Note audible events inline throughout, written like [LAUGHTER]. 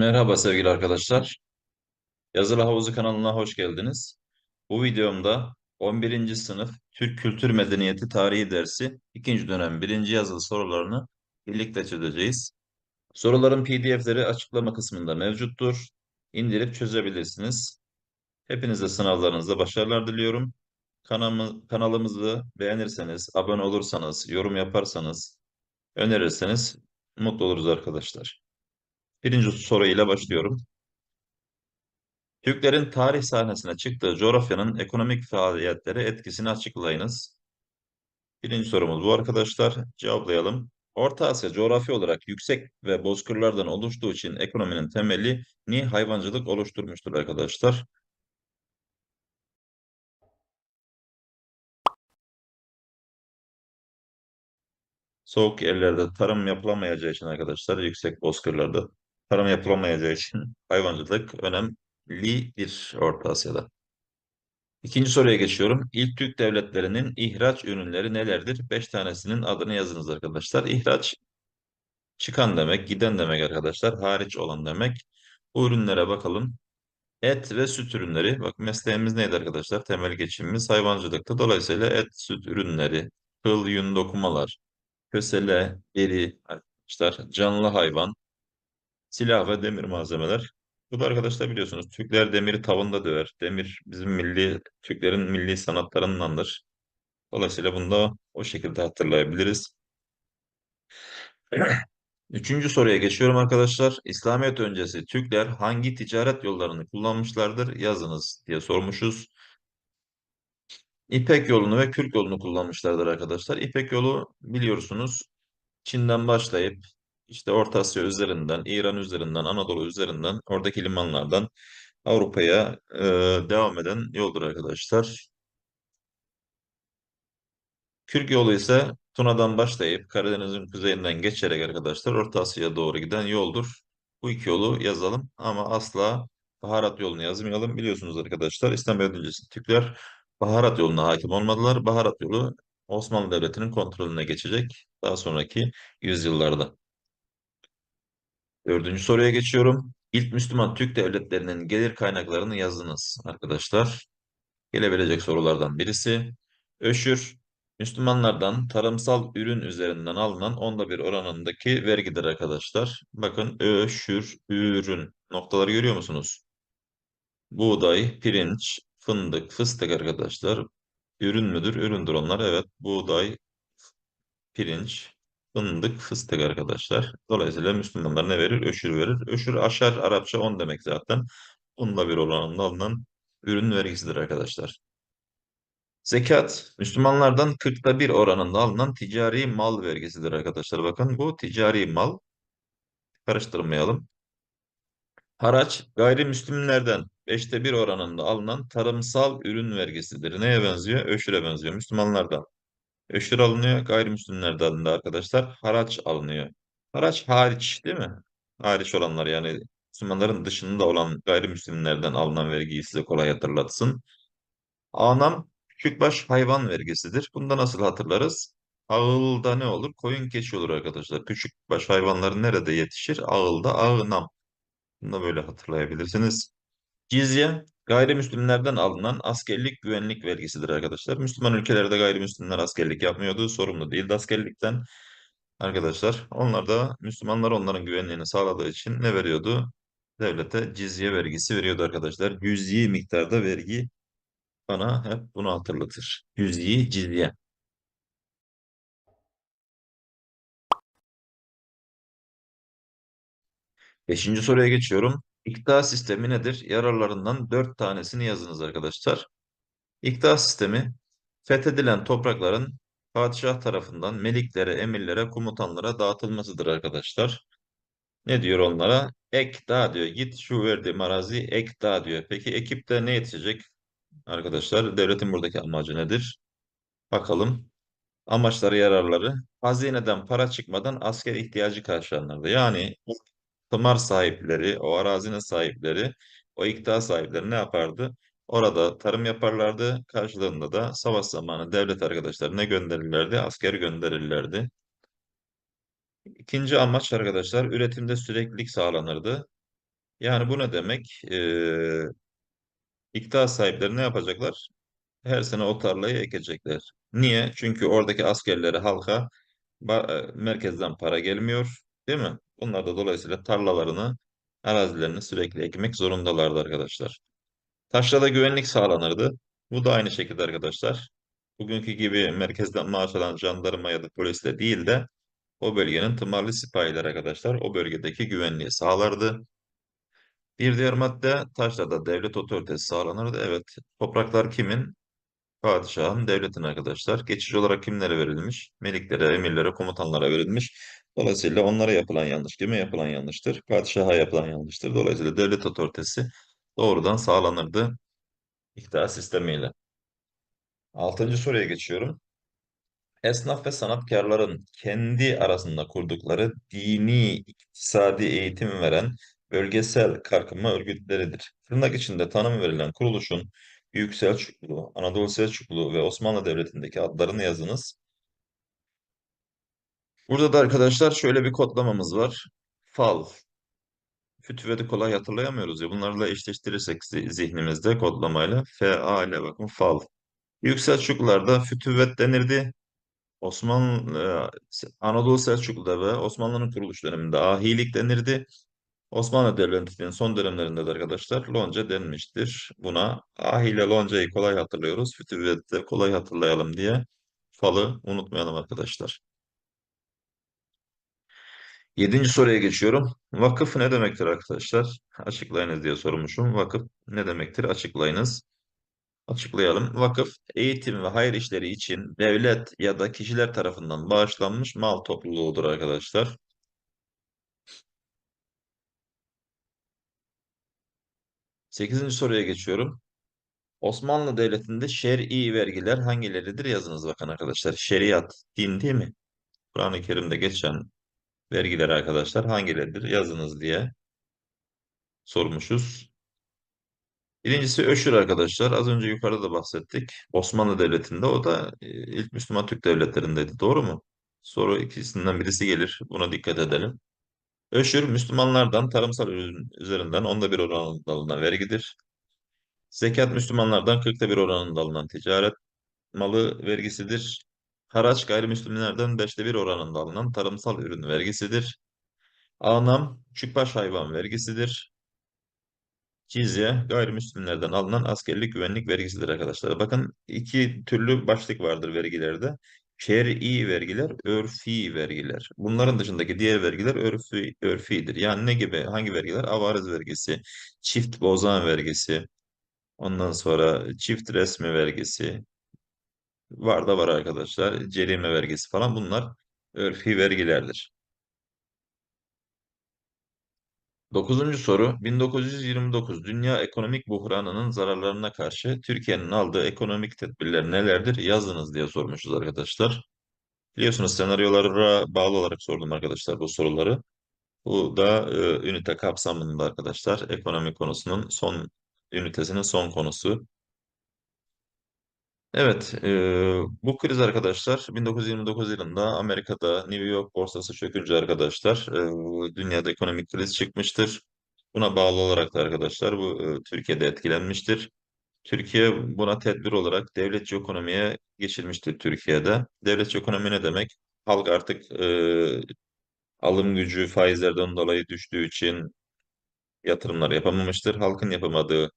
Merhaba sevgili arkadaşlar. Yazılı Havuzu kanalına hoş geldiniz. Bu videomda 11. sınıf Türk Kültür Medeniyeti Tarihi dersi 2. dönem 1. yazılı sorularını birlikte çözeceğiz. Soruların PDF'leri açıklama kısmında mevcuttur. İndirip çözebilirsiniz. Hepinize sınavlarınızda başarılar diliyorum. Kanalımı, kanalımızı beğenirseniz, abone olursanız, yorum yaparsanız, önerirseniz mutlu oluruz arkadaşlar. Birinci soruyla başlıyorum. Türklerin tarih sahnesine çıktığı coğrafyanın ekonomik faaliyetlere etkisini açıklayınız. Birinci sorumuz bu arkadaşlar. Cevaplayalım. Orta Asya coğrafi olarak yüksek ve bozkırlardan oluştuğu için ekonominin temelini hayvancılık oluşturmuştur arkadaşlar. Soğuk yerlerde tarım yapılamayacağı için arkadaşlar yüksek bozkırlarda tarım yapılamayacağı için hayvancılık önemlidir Orta Asya'da. İkinci soruya geçiyorum. İlk Türk devletlerinin ihraç ürünleri nelerdir? Beş tanesinin adını yazınız arkadaşlar. İhraç çıkan demek, giden demek arkadaşlar. Hariç olan demek. Bu ürünlere bakalım. Et ve süt ürünleri. Bak mesleğimiz neydi arkadaşlar? Temel geçimimiz hayvancılıktı. Dolayısıyla et, süt ürünleri, kıl, yün, dokumalar, kösele, deri, arkadaşlar, canlı hayvan, silah ve demir malzemeler. Bu da arkadaşlar biliyorsunuz Türkler demiri tavında döver. Demir bizim milli, Türklerin milli sanatlarındandır. Dolayısıyla bunu da o şekilde hatırlayabiliriz. [CLEARS THROAT] Üçüncü soruya geçiyorum arkadaşlar. İslamiyet öncesi Türkler hangi ticaret yollarını kullanmışlardır? Yazınız diye sormuşuz. İpek yolunu ve Kürk yolunu kullanmışlardır arkadaşlar. İpek yolu biliyorsunuz Çin'den başlayıp işte Orta Asya üzerinden, İran üzerinden, Anadolu üzerinden, oradaki limanlardan Avrupa'ya e, devam eden yoldur arkadaşlar. Kürk yolu ise Tuna'dan başlayıp Karadeniz'in kuzeyinden geçerek arkadaşlar Orta Asya'ya doğru giden yoldur. Bu iki yolu yazalım ama asla baharat yolunu yazmayalım. Biliyorsunuz arkadaşlar İslamiyet öncesi Türkler baharat yoluna hakim olmadılar. Baharat yolu Osmanlı Devleti'nin kontrolüne geçecek daha sonraki yüzyıllarda. Dördüncü soruya geçiyorum. İlk Müslüman Türk devletlerinin gelir kaynaklarını yazınız arkadaşlar. Gelebilecek sorulardan birisi. Öşür, Müslümanlardan tarımsal ürün üzerinden alınan onda bir oranındaki vergidir arkadaşlar. Bakın öşür, ürün noktaları görüyor musunuz? Buğday, pirinç, fındık, fıstık arkadaşlar. Ürün müdür? Üründür onlar. Evet, buğday, pirinç, fındık, fıstık arkadaşlar. Dolayısıyla Müslümanlar ne verir? Öşür verir. Öşür aşar Arapça on demek zaten. Onda bir oranında alınan ürün vergisidir arkadaşlar. Zekat, Müslümanlardan kırkta bir oranında alınan ticari mal vergisidir arkadaşlar. Bakın bu ticari mal. Karıştırmayalım. Haraç, gayrimüslimlerden beşte bir oranında alınan tarımsal ürün vergisidir. Neye benziyor? Öşüre benziyor. Müslümanlardan. Öşür alınıyor, gayrimüslimlerden de arkadaşlar haraç alınıyor. Haraç hariç değil mi? Hariç olanlar yani Müslümanların dışında olan gayrimüslimlerden alınan vergiyi size kolay hatırlatsın. Anam küçükbaş hayvan vergisidir. Bunda nasıl hatırlarız? Ağılda ne olur? Koyun keçi olur arkadaşlar. Küçükbaş hayvanlar nerede yetişir? Ağılda ağınam. Bunu da böyle hatırlayabilirsiniz. Cizye gayrimüslimlerden alınan askerlik güvenlik vergisidir arkadaşlar. Müslüman ülkelerde gayrimüslimler askerlik yapmıyordu. Sorumlu değildi askerlikten. Arkadaşlar onlar da Müslümanlar onların güvenliğini sağladığı için ne veriyordu? Devlete cizye vergisi veriyordu arkadaşlar. Cüz'i miktarda vergi bana hep bunu hatırlatır. Cüz'i cizye. Beşinci soruya geçiyorum. İkta sistemi nedir? Yararlarından dört tanesini yazınız arkadaşlar. İkta sistemi fethedilen toprakların padişah tarafından meliklere, emirlere, komutanlara dağıtılmasıdır arkadaşlar. Ne diyor onlara? Ek dağ diyor. Git şu verdiğim arazi ek dağ diyor. Peki ekipte ne yetişecek? Arkadaşlar devletin buradaki amacı nedir? Bakalım. Amaçları, yararları. Hazineden para çıkmadan asker ihtiyacı karşılanırdı. Yani tımar sahipleri, o arazinin sahipleri, o iktidar sahipleri ne yapardı? Orada tarım yaparlardı. Karşılığında da savaş zamanı devlet arkadaşlarına gönderirlerdi, asker gönderirlerdi. İkinci amaç arkadaşlar üretimde süreklilik sağlanırdı. Yani bu ne demek? Ee, iktidar sahipleri ne yapacaklar? Her sene o tarlayı ekecekler. Niye? Çünkü oradaki askerleri halka e, merkezden para gelmiyor, değil mi? Bunlar da dolayısıyla tarlalarını, arazilerini sürekli ekmek zorundalardı arkadaşlar. Taşrada güvenlik sağlanırdı. Bu da aynı şekilde arkadaşlar. Bugünkü gibi merkezden maaş alan jandarma ya da polisle değil de o bölgenin tımarlı sipahiler arkadaşlar o bölgedeki güvenliği sağlardı. Bir diğer madde taşrada devlet otoritesi sağlanırdı. Evet, topraklar kimin? Padişahın, devletin arkadaşlar. Geçici olarak kimlere verilmiş? Meliklere, emirlere, komutanlara verilmiş. Dolayısıyla onlara yapılan yanlış kime yapılan yanlıştır? Padişaha yapılan yanlıştır. Dolayısıyla devlet otoritesi doğrudan sağlanırdı iktidar sistemiyle. Altıncı soruya geçiyorum. Esnaf ve sanatkarların kendi arasında kurdukları dini, iktisadi eğitim veren bölgesel kalkınma örgütleridir. Tırnak içinde tanım verilen kuruluşun Büyük Selçuklu, Anadolu Selçuklu ve Osmanlı Devleti'ndeki adlarını yazınız. Burada da arkadaşlar şöyle bir kodlamamız var. Fal. Fütüveti kolay hatırlayamıyoruz ya. Bunlarla eşleştirirsek zi- zihnimizde kodlamayla F-A ile bakın fal. Büyük Selçuklularda fütüvet denirdi. Osmanlı, e, Anadolu Selçuklu'da ve Osmanlı'nın kuruluş döneminde ahilik denirdi. Osmanlı Devleti'nin son dönemlerinde de arkadaşlar lonca denmiştir. Buna ahi ile loncayı kolay hatırlıyoruz. Fütüvvet'i kolay hatırlayalım diye falı unutmayalım arkadaşlar. Yedinci soruya geçiyorum. Vakıf ne demektir arkadaşlar? Açıklayınız diye sormuşum. Vakıf ne demektir? Açıklayınız. Açıklayalım. Vakıf, eğitim ve hayır işleri için devlet ya da kişiler tarafından bağışlanmış mal topluluğudur arkadaşlar. Sekizinci soruya geçiyorum. Osmanlı Devleti'nde şer'i vergiler hangileridir? Yazınız bakın arkadaşlar. Şeriat, din değil mi? Kur'an-ı Kerim'de geçen vergiler arkadaşlar hangileridir? Yazınız diye sormuşuz. Birincisi Öşür arkadaşlar. Az önce yukarıda da bahsettik. Osmanlı Devleti'nde o da e, ilk Müslüman Türk devletlerindeydi. Doğru mu? Soru ikisinden birisi gelir. Buna dikkat edelim. Öşür Müslümanlardan tarımsal ürün üzerinden onda bir oranında alınan vergidir. Zekat Müslümanlardan kırkta bir oranında alınan ticaret malı vergisidir. Haraç gayrimüslimlerden beşte bir oranında alınan tarımsal ürün vergisidir. Anam küçükbaş hayvan vergisidir. Cizye gayrimüslimlerden alınan askerlik güvenlik vergisidir arkadaşlar. Bakın iki türlü başlık vardır vergilerde. Şer'i vergiler, örfi vergiler. Bunların dışındaki diğer vergiler örfi, örfidir. Yani ne gibi? Hangi vergiler? Avariz vergisi, çift bozan vergisi, ondan sonra çift resmi vergisi, var da var arkadaşlar. Cerime vergisi falan bunlar örfi vergilerdir. Dokuzuncu soru 1929 Dünya Ekonomik Buhranı'nın zararlarına karşı Türkiye'nin aldığı ekonomik tedbirler nelerdir? Yazınız diye sormuşuz arkadaşlar. Biliyorsunuz senaryolara bağlı olarak sordum arkadaşlar bu soruları. Bu da e, ünite kapsamında arkadaşlar. Ekonomi konusunun son ünitesinin son konusu. Evet, e, bu kriz arkadaşlar 1929 yılında Amerika'da New York borsası çökünce arkadaşlar e, dünyada ekonomik kriz çıkmıştır. Buna bağlı olarak da arkadaşlar bu e, Türkiye'de etkilenmiştir. Türkiye buna tedbir olarak devletçi ekonomiye geçilmiştir Türkiye'de. Devletçi ekonomi ne demek? Halk artık e, alım gücü faizlerden dolayı düştüğü için yatırımlar yapamamıştır. Halkın yapamadığı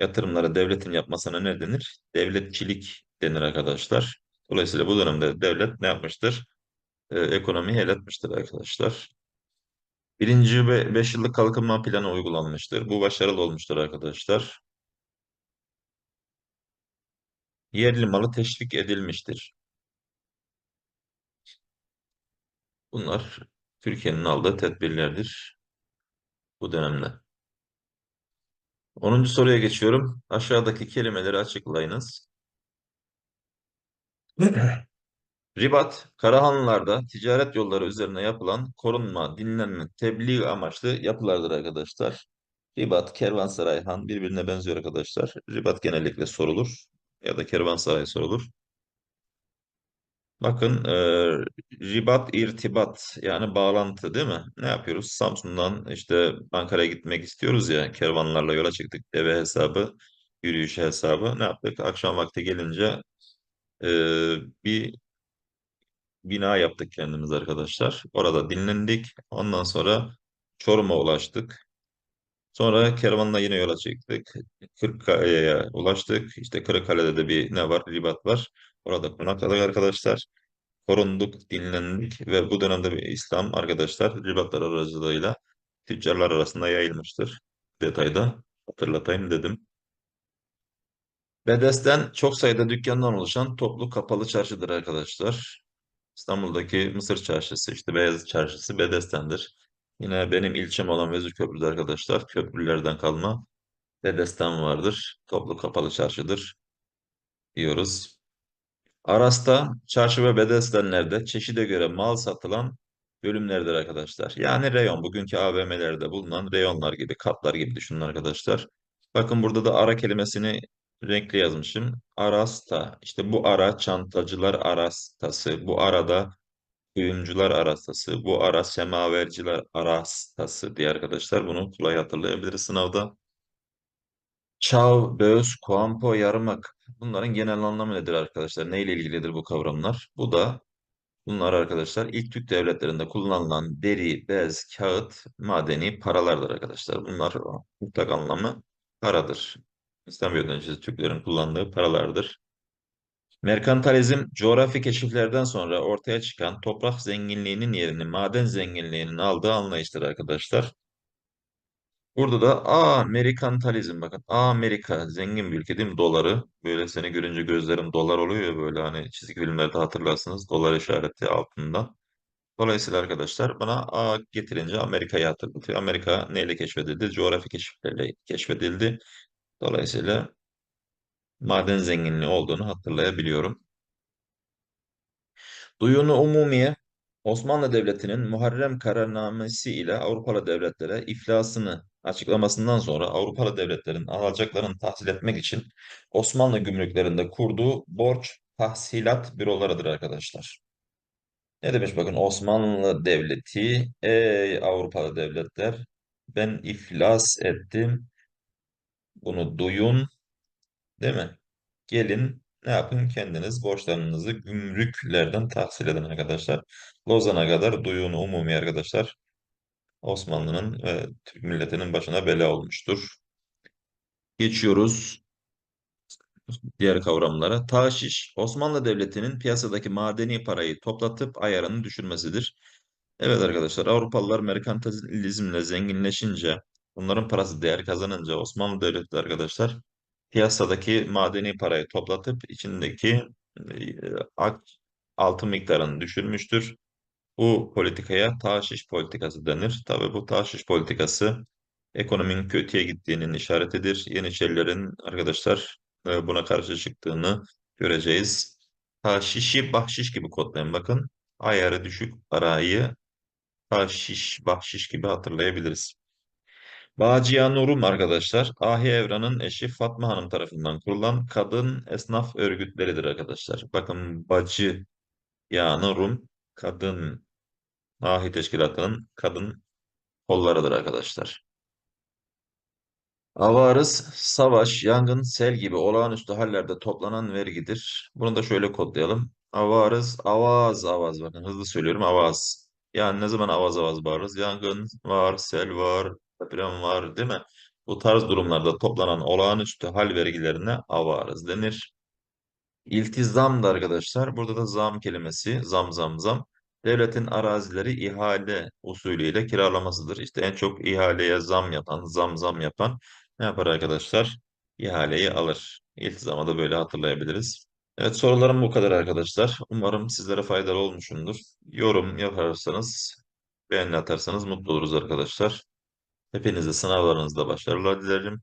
yatırımları devletin yapmasına ne denir? Devletçilik denir arkadaşlar. Dolayısıyla bu dönemde devlet ne yapmıştır? Ee, ekonomiyi el etmiştir arkadaşlar. Birinci ve beş yıllık kalkınma planı uygulanmıştır. Bu başarılı olmuştur arkadaşlar. Yerli malı teşvik edilmiştir. Bunlar Türkiye'nin aldığı tedbirlerdir bu dönemde. Onuncu soruya geçiyorum. Aşağıdaki kelimeleri açıklayınız. [CLEARS THROAT] Ribat, Karahanlılar'da ticaret yolları üzerine yapılan korunma, dinlenme, tebliğ amaçlı yapılardır arkadaşlar. Ribat, kervansaray, han birbirine benziyor arkadaşlar. Ribat genellikle sorulur ya da kervansaray sorulur. Bakın e, ribat, irtibat yani bağlantı değil mi? Ne yapıyoruz? Samsun'dan işte Ankara'ya gitmek istiyoruz ya kervanlarla yola çıktık. Deve hesabı, yürüyüş hesabı. Ne yaptık? Akşam vakti gelince e, bir bina yaptık kendimiz arkadaşlar. Orada dinlendik. Ondan sonra Çorum'a ulaştık. Sonra kervanla yine yola çıktık. Kırıkkale'ye ulaştık. İşte Kırıkkale'de de bir ne var? Ribat var. Orada konakladık arkadaşlar. Korunduk, dinlendik ve bu dönemde bir İslam arkadaşlar ribatlar aracılığıyla tüccarlar arasında yayılmıştır. Detayda hatırlatayım dedim. Bedesten çok sayıda dükkandan oluşan toplu kapalı çarşıdır arkadaşlar. İstanbul'daki Mısır Çarşısı, işte Beyazıt Çarşısı Bedesten'dir. Yine benim ilçem olan Vezirköprü'de arkadaşlar köprülerden kalma Bedesten vardır. Toplu kapalı çarşıdır diyoruz. Aras'ta çarşı ve bedestenlerde çeşide göre mal satılan bölümlerdir arkadaşlar. Yani reyon, bugünkü AVM'lerde bulunan reyonlar gibi, katlar gibi düşünün arkadaşlar. Bakın burada da ara kelimesini renkli yazmışım. Arasta, işte bu ara çantacılar arastası, bu arada kuyumcular arastası, bu ara semaverciler arastası diye arkadaşlar. Bunu kolay hatırlayabiliriz sınavda. Çav, böğüs, kuampo, yarmak. Bunların genel anlamı nedir arkadaşlar? Neyle ilgilidir bu kavramlar? Bu da bunlar arkadaşlar ilk Türk devletlerinde kullanılan deri, bez, kağıt, madeni paralardır arkadaşlar. Bunlar mutlak anlamı paradır. İslam öncesi Türklerin kullandığı paralardır. Merkantilizm, coğrafi keşiflerden sonra ortaya çıkan toprak zenginliğinin yerini maden zenginliğinin aldığı anlayıştır arkadaşlar. Burada da Amerikantalizm bakın. Amerika zengin bir ülke değil mi? Doları. Böyle seni görünce gözlerim dolar oluyor ya böyle hani çizgi filmlerde hatırlarsınız. Dolar işareti altında. Dolayısıyla arkadaşlar bana A getirince Amerika'yı hatırlatıyor. Amerika neyle keşfedildi? Coğrafi keşiflerle keşfedildi. Dolayısıyla maden zenginliği olduğunu hatırlayabiliyorum. Duyunu Umumiye Osmanlı Devleti'nin Muharrem Kararnamesi ile Avrupalı devletlere iflasını açıklamasından sonra Avrupalı devletlerin alacaklarını tahsil etmek için Osmanlı gümrüklerinde kurduğu borç tahsilat bürolarıdır arkadaşlar. Ne demiş bakın Osmanlı Devleti, ey Avrupalı devletler ben iflas ettim bunu duyun değil mi? Gelin ne yapın kendiniz borçlarınızı gümrüklerden tahsil edin arkadaşlar. Lozan'a kadar duyun umumi arkadaşlar. Osmanlı'nın ve Türk milletinin başına bela olmuştur. Geçiyoruz diğer kavramlara. Taşiş, Osmanlı Devleti'nin piyasadaki madeni parayı toplatıp ayarını düşürmesidir. Evet arkadaşlar Avrupalılar merkantilizmle zenginleşince, onların parası değer kazanınca Osmanlı Devleti arkadaşlar piyasadaki madeni parayı toplatıp içindeki e, altın miktarını düşürmüştür. Bu politikaya taşiş politikası denir. Tabii bu taşiş politikası ekonominin kötüye gittiğinin işaretidir. Yeniçerilerin arkadaşlar e, buna karşı çıktığını göreceğiz. Taşişi bahşiş gibi kodlayın bakın. Ayarı düşük parayı taşiş, bahşiş gibi hatırlayabiliriz. Bağcıya Nurum arkadaşlar, Ahi Evran'ın eşi Fatma Hanım tarafından kurulan kadın esnaf örgütleridir arkadaşlar. Bakın Bacı Yağını kadın Ahi Teşkilatı'nın kadın kollarıdır arkadaşlar. Avarız, savaş, yangın, sel gibi olağanüstü hallerde toplanan vergidir. Bunu da şöyle kodlayalım. Avarız, avaz, avaz. Bakın hızlı söylüyorum, avaz. Yani ne zaman avaz avaz bağırırız? Yangın var, sel var, deprem var, değil mi? Bu tarz durumlarda toplanan olağanüstü hal vergilerine avarız denir. İltizam da arkadaşlar. Burada da zam kelimesi, zam zam zam. Devletin arazileri ihale usulüyle kiralamasıdır. İşte en çok ihaleye zam yapan, zam zam yapan ne yapar arkadaşlar? İhaleyi alır. İltizama da böyle hatırlayabiliriz. Evet sorularım bu kadar arkadaşlar. Umarım sizlere faydalı olmuşumdur. Yorum yaparsanız, beğeni atarsanız mutlu oluruz arkadaşlar. Hepinize sınavlarınızda başarılar dilerim.